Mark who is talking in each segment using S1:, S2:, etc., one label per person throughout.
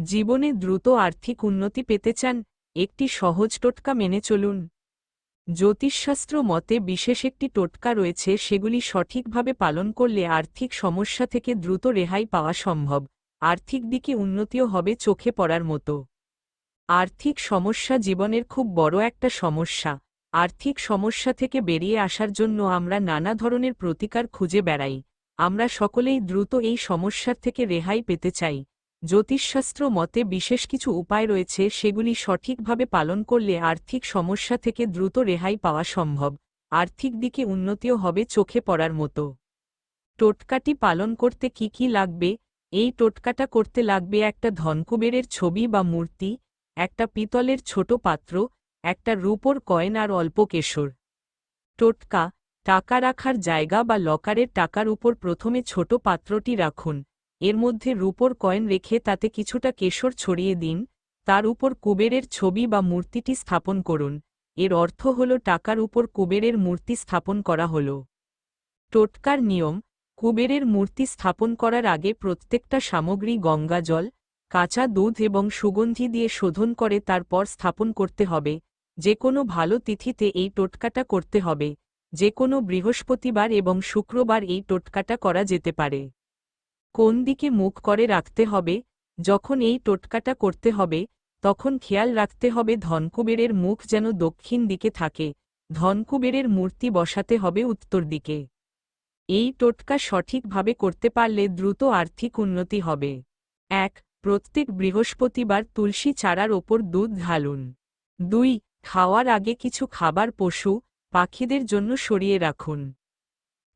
S1: জীবনে দ্রুত আর্থিক উন্নতি পেতে চান, একটি সহজ টোটকা মেনে চলুন। জ্যোতিষশাস্ত্র মতে বিশেষ একটি টোটকা রয়েছে, সেগুলি সঠিকভাবে পালন করলে আর্থিক সমস্যা থেকে দ্রুত রেহাই পাওয়া সম্ভব, আর্থিক দিকে উন্নতিও হবে চোখে পড়ার মতো। আর্থিক সমস্যা জীবনের খুব বড় একটা সমস্যা, আর্থিক সমস্যা থেকে বেরিয়ে আসার জন্য আমরা নানা ধরনের প্রতিকার খুঁজে বেড়াই, আমরা সকলেই দ্রুত এই সমস্যার থেকে রেহাই পেতে চাই। জ্যোতিষশাস্ত্র মতে বিশেষ কিছু উপায় রয়েছে সেগুলি সঠিকভাবে পালন করলে আর্থিক সমস্যা থেকে দ্রুত রেহাই পাওয়া সম্ভব। আর্থিক দিকে উন্নতিও হবে চোখে পড়ার মতো। টোটকাটি পালন করতে কি কি লাগবে? এই টোটকাটা করতে লাগবে একটা ধনকুবেরের ছবি বা মূর্তি, একটা পিতলের ছোট পাত্র, একটা রূপোর কয়েন আর অল্প কেশর। টোটকা, টাকা রাখার জায়গা বা লকারের টাকার উপর প্রথমে ছোট পাত্রটি রাখুন। এর মধ্যে রূপোর কয়েন রেখে তাতে কিছুটা কেশর ছড়িয়ে দিন, তার উপর কুবেরের ছবি বা মূর্তিটি স্থাপন করুন। এর অর্থ হল টাকার উপর কুবেরের মূর্তি স্থাপন করা হল। টোটকার নিয়ম, কুবেরের মূর্তি স্থাপন করার আগে প্রত্যেকটা সামগ্রী গঙ্গাজল কাঁচা দুধ এবং সুগন্ধি দিয়ে শোধন করে তারপর স্থাপন করতে হবে। যে কোনো ভালো তিথিতে এই টোটকাটা করতে হবে। যে কোনো বৃহস্পতিবার এবং শুক্রবার এই টোটকাটা করা যেতে পারে। কোন দিকে মুখ করে রাখতে হবে, যখন এই টোটকাটা করতে হবে, তখন খেয়াল রাখতে হবে ধনকুবেরের মুখ যেন দক্ষিণ দিকে থাকে, ধনকুবেরের মূর্তি বসাতে হবে উত্তর দিকে। এই টোটকা সঠিকভাবে করতে পারলে দ্রুত আর্থিক উন্নতি হবে। এক, প্রত্যেক বৃহস্পতিবার তুলসী চারার ওপর দুধ ঢালুন। দুই, খাওয়ার আগে কিছু খাবার, পশু, পাখিদের জন্য সরিয়ে রাখুন।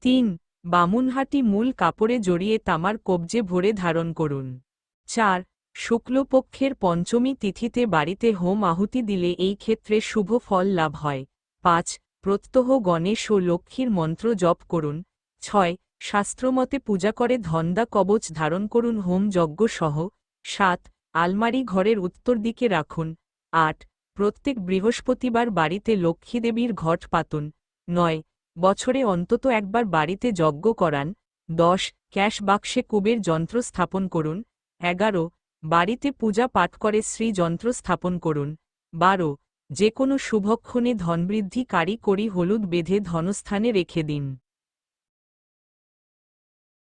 S1: তিন বামুনহাটি মূল কাপড়ে জড়িয়ে তামার কবজে ভরে ধারণ করুন। চার, শুক্লপক্ষের পঞ্চমী তিথিতে বাড়িতে হোম আহুতি দিলে এই ক্ষেত্রে শুভ ফল লাভ হয়। পাঁচ, প্রত্যহ গণেশ ও লক্ষ্মীর মন্ত্র জপ করুন। ছয়, শাস্ত্রমতে পূজা করে ধন্দা কবচ ধারণ করুন হোম যজ্ঞ সহ। সাত, আলমারি ঘরের উত্তর দিকে রাখুন। আট, প্রত্যেক বৃহস্পতিবার বাড়িতে লক্ষ্মীদেবীর ঘট পাতুন। নয় বছরে অন্তত একবার বাড়িতে যজ্ঞ করান, দশ, ক্যাশ বাক্সে কুবের যন্ত্র স্থাপন করুন, এগারো, বাড়িতে পূজা পাঠ করে শ্রী যন্ত্র স্থাপন করুন, বারো, যে কোনো শুভক্ষণে ধনবৃদ্ধিকারী করি হলুদ বেঁধে ধনস্থানে রেখে দিন।